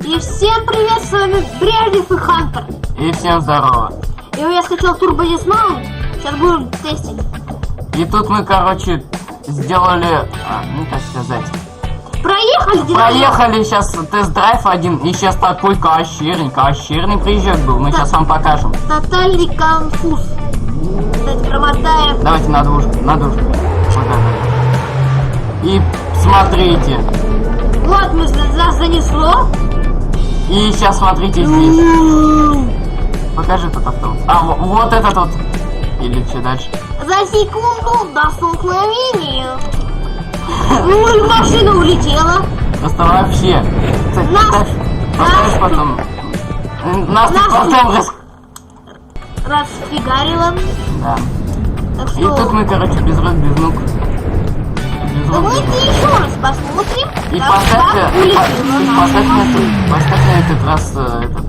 И всем привет, с вами Брежнев и Хантер. И всем здорово. И я скачал Turbo Dismount, сейчас будем тестить. И тут мы, короче, сделали, а, ну как сказать, Проехали, проехали сейчас тест-драйв один, и сейчас такой кощерный, кощерный приезжак был, мы сейчас вам покажем. Тотальный конфуз. Кстати, промотаем. Давайте на двушку, на двушку. Вот. И смотрите, Вот, мы за- нас занесло. И сейчас смотрите здесь. Покажи этот автобус. А, во- вот этот вот. Или что дальше? За секунду до столкновения. Ну машина улетела. Просто вообще. Кстати, Нас- нас потом. Нас нас потом рас... Расфигарила. Да. Так И тут мы, короче, без рук, без ног. Давайте еще раз посмотрим. И поставь, поставь на, этот- поставь на этот раз э, этот,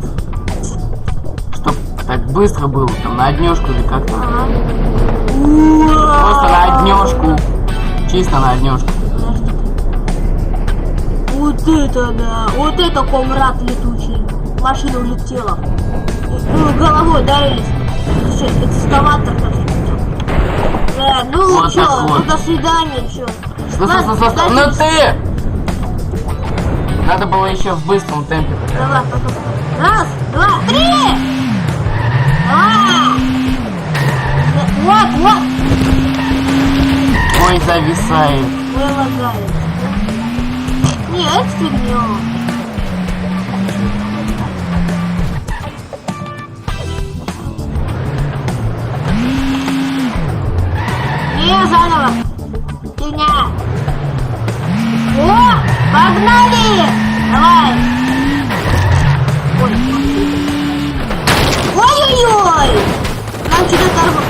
чтоб так быстро было, там на однешку или как там. Ага. Просто на однешку. Чисто на однешку. Вот это да, вот это комрад летучий. Машина улетела. Ну, головой ударились. Экскаватор так Да, ну Вот чё, так вот. ну до свидания, чё. Стой, стой, стой, стой. Ну ты! Надо было еще в быстром темпе. Давай. Раз, два, три! А! Вот, вот, Ой, зависает. вылагает. Не, это фигня.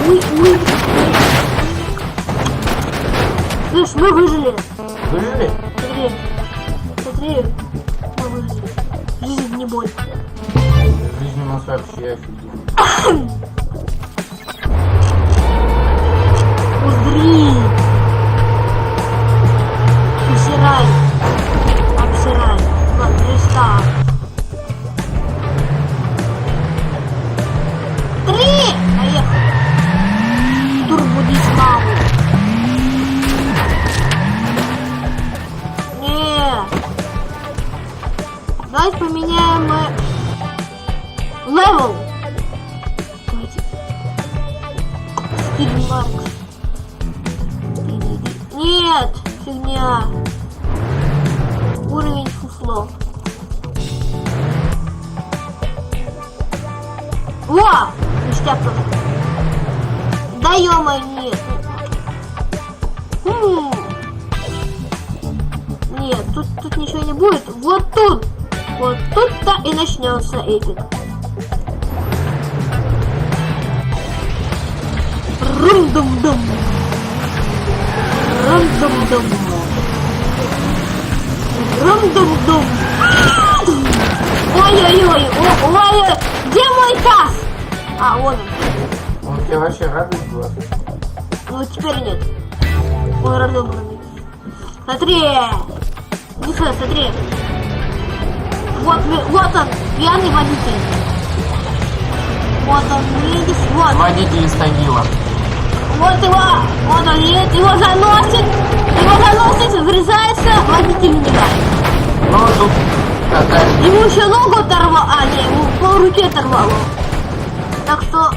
Ой, ой. Слышь, мы выжили. Выжили? Смотри. Смотри. Мы выжили. Жизнь не боль. Жизнь у нас вообще офигенно. Давайте поменяем э, левел. Нет, фигня. Уровень фуфло. Во! Ништяк тоже. Да ё нет. Хм. Нет, тут, тут ничего не будет. Вот тут. Вот тут-то и начнется эпик. Рум-дум-дум. Рум-дум-дум. Рум-дум-дум. Ой-ой-ой, о- ой, где мой таз? А, вот он. Он тебе вообще радость была? Ну, теперь нет. Он разобранный. Смотри! Сюда, смотри. Вот, мы- вот он, пьяный водитель. Вот он, видишь, вот. Водитель из Тагила. Вот его, вот он едет, его заносит, его заносит, врезается, водитель не дает. Ну, тут такая... Ему еще ногу оторвало, а не, ему пол руки оторвало. Так что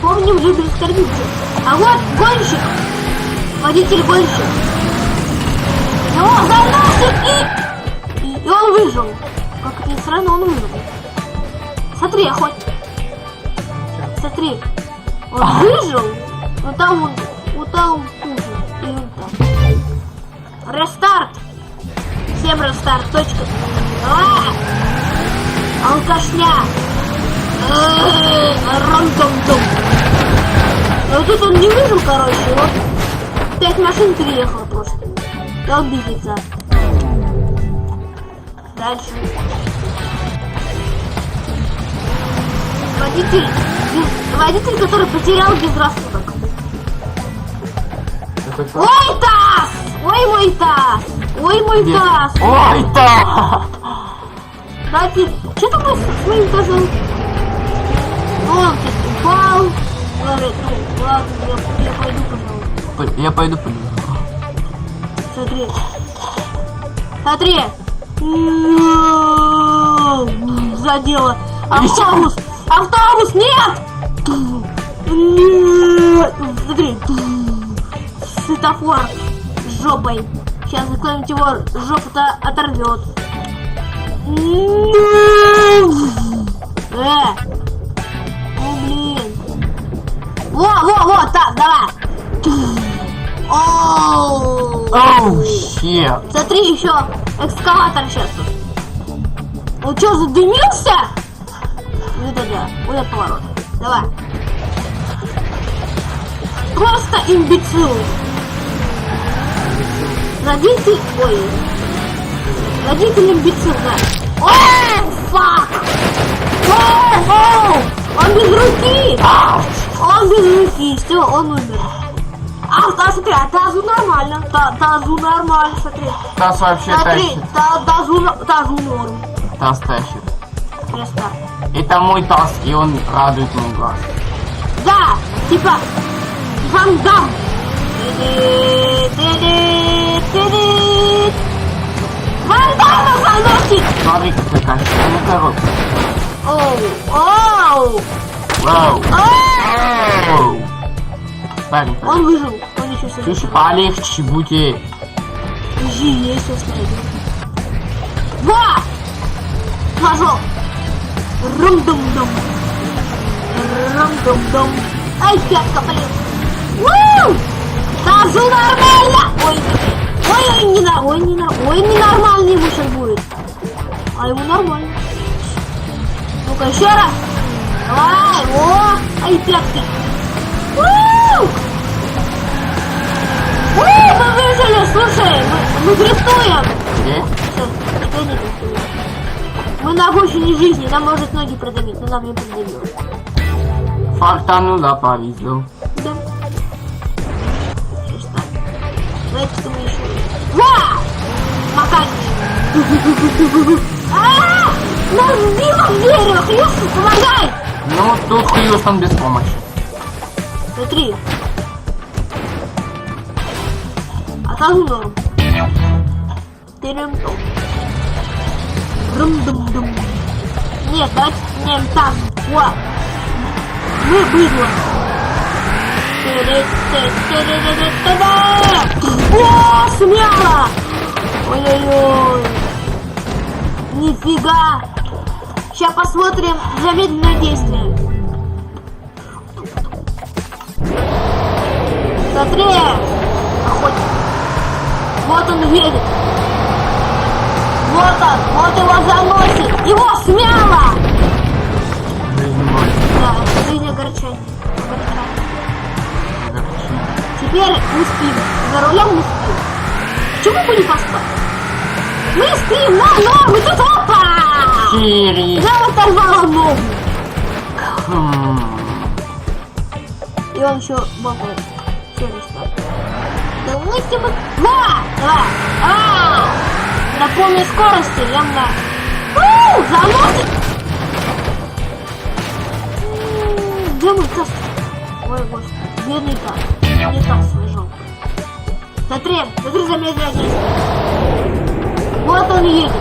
помним, любим скорбиться. А вот гонщик, водитель гонщик. Его заносит и... он выжил. Как ни странно, он выжил. Смотри, охот. Смотри. Он выжил, но там он, вот там он хуже. И он там. Рестарт. Всем рестарт. Точка. А! Алкашня. Э, Ром-дом-дом. А вот тут он не выжил, короче. Вот пять машин переехало просто. Он бегится. Дальше. Водитель, без- водитель, который потерял безрассудок. Это? Ой, таз! Ой, мой таз! Ой, мой Где? таз! Ой, да! Кстати, что там с своим тазом? Он тут упал. Говорит, ну ладно, я, я пойду, пожалуй. Я пойду пойду. Смотри. Смотри. Задело. Автобус! Автобус! Нет! Нет! Смотри. Светофор жопой. Сейчас кто-нибудь его жопу-то оторвет. Э! Ну блин. Во, во, во, так, давай. Оу. Оу, щет. Смотри, еще экскаватор сейчас тут. Он что, задымился? Вот это да, вот это поворот. Давай. Просто имбецил. Родитель... Ой. Родитель имбецил, да. О, фак! Оу, оу! Он без руки! Он без руки, все, он умер. А, да, смотри, а тазу нормально. Та, тазу нормально, смотри. Таз вообще Смотри, тащит. та, тазу, н- тазу норм. Таз тащит. Просто. Это мой таз, и он радует мой глаз. Да, типа Ван Дам. Ты-ды, ты-ды, ты-ды. Ван Дамма заносит. Смотри, какой качественный коробка. Оу, оу, Вау. оу. Парень. Он выжил, он еще все Слушай, полегче будьте. Жи, есть сейчас найду. Во! Флажок. Рум-дум-дум. Рум-дум-дум. Ай, пятка, блин. Уу! Тазу нормально! Ой, ой, ой, не на, ой, не на, ой, ненормально ему сейчас будет. А ему нормально. Ну-ка, еще раз. Давай, о, ай, пятки. Слушай, мы, мы дрифтуем. Что не дрифтуем? Мы на обочине жизни, нам может ноги продавить, но нам не продавило. Фартанула, повезло. Да. Так. Давайте что мы еще... Ва! Макать! А! Нас сбило в дерево! Хьюстон, помогай! Ну, тут Хьюстон без помощи. Смотри. А там норм. Тырым-том. Рум-дум-дум. Нет, давайте сменяем там. Во. Мы быдло. О, смело! Ой-ой-ой. Нифига. Сейчас посмотрим замедленное действие. Смотри! Вот он едет. Вот он, вот его заносит. Его смяло! Да, жизнь огорчает. Теперь мы спим. За рулем мы спим. Чему бы не поспать? Мы спим, на ногу, тут опа! Сири. Я оторвала ногу. Хм. И он еще бокает. Все Да мы. Ва! Давай! А! На полной скорости явно... У! Заносит! Где мой таз? Ой, господи. Бедный таз. Не таз лежал. Смотри, смотри замедленное действие. Вот он едет.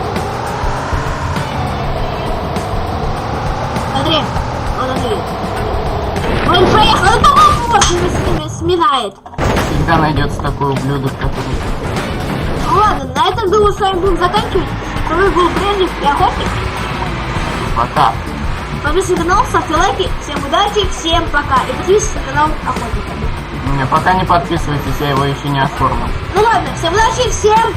Смотри, вот он едет. Он проехал, это сми- сминает. Всегда найдется такой ублюдок, который... Ну ладно, на этом, думаю, с вами будем заканчивать. С вами был Брендик и Охотник. Пока. Подписывайтесь на канал, ставьте лайки. Всем удачи, всем пока. И подписывайтесь на канал Охотника. Не, Пока не подписывайтесь, я его еще не оформил. Ну ладно, всем удачи, всем